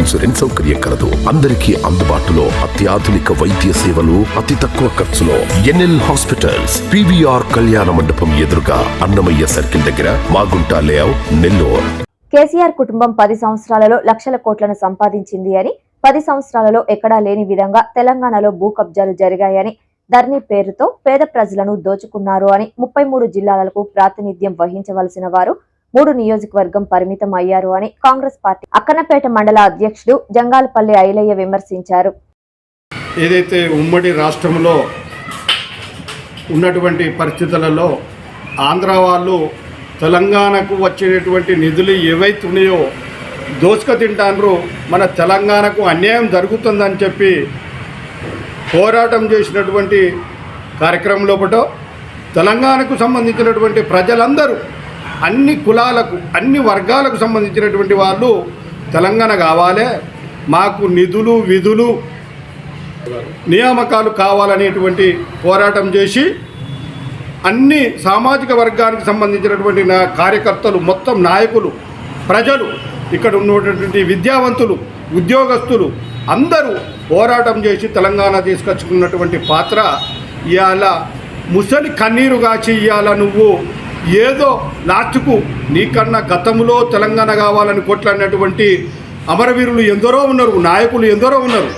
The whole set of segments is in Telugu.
ఇన్సూరెన్స్ సౌకర్యం కలదు. అందరికీ అందుబాటులో అత్యాధునిక వైద్య సేవలు అతి తక్కువ ఖర్చులో ఎన్ఎల్ హాస్పిటల్స్ పివిఆర్ కళ్యాణ మండపం ఎదురుగా అన్నమయ్య సర్కిల్ దగ్గర మాగుంట లేఅవుట్ నెల్లూరు. కేసీఆర్ కుటుంబం పది సంవత్సరాలలో లక్షల కోట్లను సంపాదించింది అని పది సంవత్సరాలలో ఎక్కడా లేని విధంగా తెలంగాణలో భూ కబ్జాలు జరిగాయని ధర్నీ పేరుతో పేద ప్రజలను దోచుకున్నారు అని ముప్పై మూడు జిల్లాలకు ప్రాతినిధ్యం వహించవలసిన వారు మూడు నియోజకవర్గం పరిమితం అయ్యారు అని కాంగ్రెస్ పార్టీ అక్కనపేట మండల అధ్యక్షుడు జంగాలపల్లి ఐలయ్య విమర్శించారు. ఏదైతే ఉమ్మడి రాష్ట్రంలో ఉన్నటువంటి పరిస్థితులలో ఆంధ్ర వాళ్ళు తెలంగాణకు వచ్చేటటువంటి నిధులు ఏవైతే ఉన్నాయో దోసుక తింటాన్రు మన తెలంగాణకు అన్యాయం జరుగుతుందని చెప్పి పోరాటం చేసినటువంటి కార్యక్రమం లోపల తెలంగాణకు సంబంధించినటువంటి ప్రజలందరూ అన్ని కులాలకు అన్ని వర్గాలకు సంబంధించినటువంటి వాళ్ళు తెలంగాణ కావాలి మాకు నిధులు విధులు నియామకాలు కావాలనేటువంటి పోరాటం చేసి అన్ని సామాజిక వర్గానికి సంబంధించినటువంటి నా కార్యకర్తలు మొత్తం నాయకులు ప్రజలు ఇక్కడ ఉన్నటువంటి విద్యావంతులు ఉద్యోగస్తులు అందరూ పోరాటం చేసి తెలంగాణ తీసుకొచ్చుకున్నటువంటి పాత్ర ఇవాళ ముసలి కన్నీరు కాచి ఇవాళ నువ్వు ఏదో లాస్ట్కు నీకన్నా గతంలో తెలంగాణ కావాలని కొట్లాడినటువంటి అమరవీరులు ఎందరో ఉన్నారు నాయకులు ఎందరో ఉన్నారు.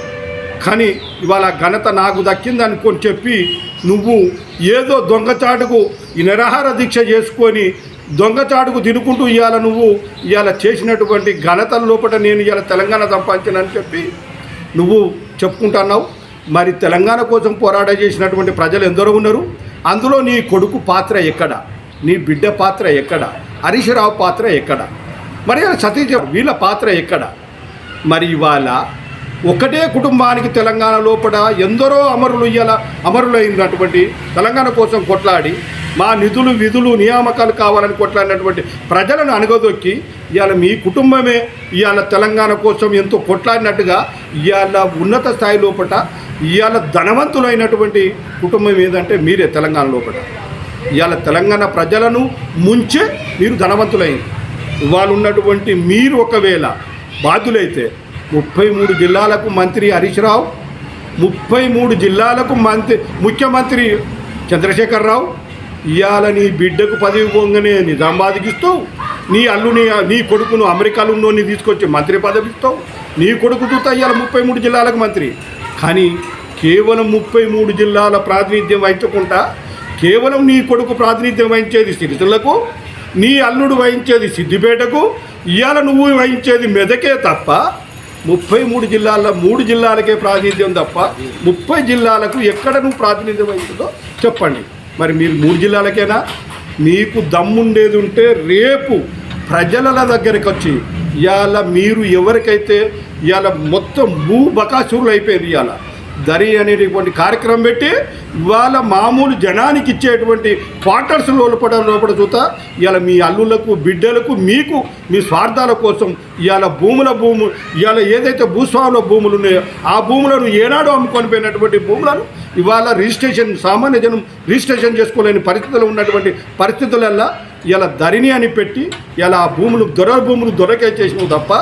కానీ ఇవాళ ఘనత నాకు దక్కింది అనుకొని చెప్పి నువ్వు ఏదో దొంగచాటుకు ఈ నిరాహార దీక్ష చేసుకొని దొంగచాటుకు తినుకుంటూ ఇవాళ నువ్వు. ఇవాళ చేసినటువంటి ఘనతల లోపల నేను ఇవాళ తెలంగాణ సంపాదించానని చెప్పి నువ్వు చెప్పుకుంటున్నావు మరి తెలంగాణ కోసం పోరాట చేసినటువంటి ప్రజలు ఎందరో ఉన్నారు. అందులో నీ కొడుకు పాత్ర ఎక్కడ? నీ బిడ్డ పాత్ర ఎక్కడ? హరీష్ రావు పాత్ర ఎక్కడ? మరి సతీష్ వీళ్ళ పాత్ర ఎక్కడ? మరి ఇవాళ ఒకటే కుటుంబానికి తెలంగాణ లోపల ఎందరో అమరులు ఇయ్యాల అమరులైనటువంటి తెలంగాణ కోసం కొట్లాడి మా నిధులు విధులు నియామకాలు కావాలని కొట్లాడినటువంటి ప్రజలను అణగదొక్కి ఇవాళ మీ కుటుంబమే ఇవాళ తెలంగాణ కోసం ఎంతో కొట్లాడినట్టుగా ఇవాళ ఉన్నత స్థాయి లోపల ఇవాళ ధనవంతులైనటువంటి కుటుంబం ఏదంటే మీరే తెలంగాణ లోపల. ఇవాళ తెలంగాణ ప్రజలను ముంచే మీరు ధనవంతులైంది ఇవాళ ఉన్నటువంటి మీరు ఒకవేళ బాధ్యులైతే ముప్పై మూడు జిల్లాలకు మంత్రి హరీష్ రావు ముప్పై మూడు జిల్లాలకు మంత్రి ముఖ్యమంత్రి చంద్రశేఖరరావు ఇవాళ నీ బిడ్డకు పదవి పొంగనే నిజామాబాద్కి ఇస్తావు నీ అల్లుని నీ కొడుకును అమెరికాలో ఉన్నోని తీసుకొచ్చి మంత్రి పదవి ఇస్తావు. నీ కొడుకు చూస్తా ఇవాళ ముప్పై మూడు జిల్లాలకు మంత్రి. కానీ కేవలం ముప్పై మూడు జిల్లాల ప్రాతినిధ్యం వహించకుండా కేవలం నీ కొడుకు ప్రాతినిధ్యం వహించేది సిరిసిల్లకు నీ అల్లుడు వహించేది సిద్దిపేటకు ఇవాళ నువ్వు వహించేది మెదకే తప్ప ముప్పై మూడు జిల్లాల్లో మూడు జిల్లాలకే ప్రాతినిధ్యం తప్ప ముప్పై జిల్లాలకు ఎక్కడ నువ్వు ప్రాతినిధ్యం వహించిందో చెప్పండి. మరి మీరు మూడు జిల్లాలకేనా? మీకు దమ్ముండేది ఉంటే రేపు ప్రజల దగ్గరికి వచ్చి ఇవాళ మీరు ఎవరికైతే ఇవాళ మొత్తం భూ బకాసురులు అయిపోయారు ఇవాళ దరి అనేటువంటి కార్యక్రమం పెట్టి ఇవాళ మామూలు జనానికి ఇచ్చేటువంటి క్వార్టర్స్ లోపల లోపల చూత ఇవాళ మీ అల్లులకు బిడ్డలకు మీకు మీ స్వార్థాల కోసం ఇవాళ భూముల భూము ఇవాళ ఏదైతే భూస్వాముల భూములు ఉన్నాయో ఆ భూములను ఏనాడు అమ్ముకొని పోయినటువంటి భూములను ఇవాళ రిజిస్ట్రేషన్ సామాన్య జనం రిజిస్ట్రేషన్ చేసుకోలేని పరిస్థితులు ఉన్నటువంటి పరిస్థితులల్లా ఇలా ధరిని అని పెట్టి ఇలా ఆ భూములు దొర భూములు దొరకే చేసినావు తప్ప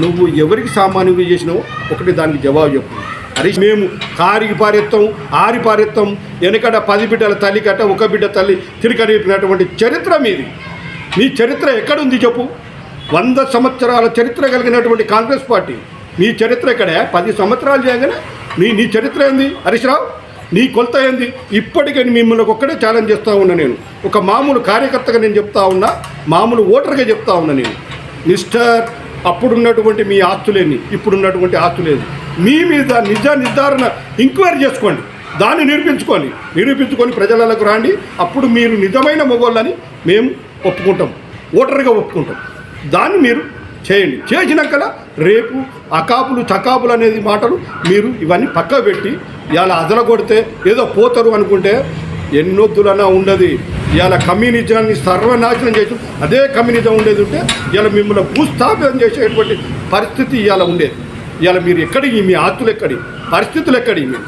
నువ్వు ఎవరికి సామాన్యంగా చేసినావు ఒకటి దానికి జవాబు చెప్పు. అరే మేము కారికి పారెత్తాం ఆరి పారెత్తాం వెనకట పది బిడ్డల తల్లి కట్ట ఒక బిడ్డ తల్లి తిరిగడిపినటువంటి చరిత్ర మీది. మీ చరిత్ర ఎక్కడుంది చెప్పు? వంద సంవత్సరాల చరిత్ర కలిగినటువంటి కాంగ్రెస్ పార్టీ. మీ చరిత్ర ఎక్కడే? పది సంవత్సరాలు చేయగానే? నీ నీ చరిత్ర ఏంది? హరీష్ రావు నీ కొలత ఏంది? ఇప్పటికే మిమ్మల్ని ఒక్కడే ఛాలెంజ్ చేస్తూ ఉన్నా నేను. ఒక మామూలు కార్యకర్తగా నేను చెప్తా ఉన్నా మామూలు ఓటర్గా చెప్తా ఉన్నా నేను. మిస్టర్ అప్పుడున్నటువంటి మీ ఆస్తులేని ఇప్పుడున్నటువంటి ఆస్తులేదు. మీ మీద నిజ నిర్ధారణ ఎంక్వైరీ చేసుకోండి. దాన్ని నిరూపించుకొని నిరూపించుకొని ప్రజలకు రాండి. అప్పుడు మీరు నిజమైన మొగోళ్ళని మేము ఒప్పుకుంటాం. ఓటర్గా ఒప్పుకుంటాం. దాన్ని మీరు చేయండి. చేసినాకలా రేపు అకాపులు చకాపులు అనేది మాటలు మీరు ఇవన్నీ పక్క పెట్టి ఇవాళ అదల కొడితే ఏదో పోతారు అనుకుంటే ఎన్నొద్దులన్నా ఉండదు. ఇవాళ కమ్యూనిజాన్ని సర్వనాశనం చేసి అదే కమ్యూనిజం ఉండేది ఉంటే ఇవాళ మిమ్మల్ని భూస్థాపితం చేసేటువంటి పరిస్థితి ఇవాళ ఉండేది. ఇవాళ మీరు ఎక్కడి? మీ ఆస్తులు ఎక్కడి? పరిస్థితులు ఎక్కడి? మేము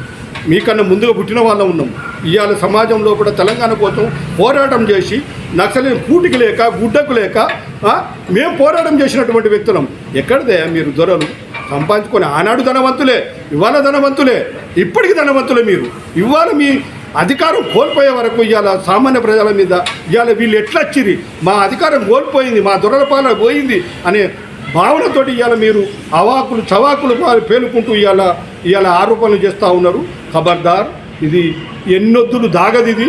మీకన్నా ముందుగా పుట్టిన వాళ్ళం ఉన్నాం. ఇవాళ సమాజంలో కూడా తెలంగాణ కోసం పోరాటం చేసి నక్సలే కూటికి లేక గుడ్డకు లేక మేము పోరాటం చేసినటువంటి వ్యక్తులం. ఎక్కడిదే? మీరు దొరలు. సంపాదించుకొని ఆనాడు ధనవంతులే ఇవాళ ధనవంతులే ఇప్పటికి ధనవంతులే మీరు. ఇవాళ మీ అధికారం కోల్పోయే వరకు ఇవాళ సామాన్య ప్రజల మీద ఇవాళ వీళ్ళు ఎట్లా వచ్చిరి మా అధికారం కోల్పోయింది మా దొరల పాలన పోయింది అనే భావనతోటి ఇవాళ మీరు అవాకులు చవాకులు పేలుకుంటూ ఇవాళ ఇవాళ ఆరోపణలు చేస్తూ ఉన్నారు. ఖబర్దార్ ఇది ఎన్నొద్దులు దాగది ఇది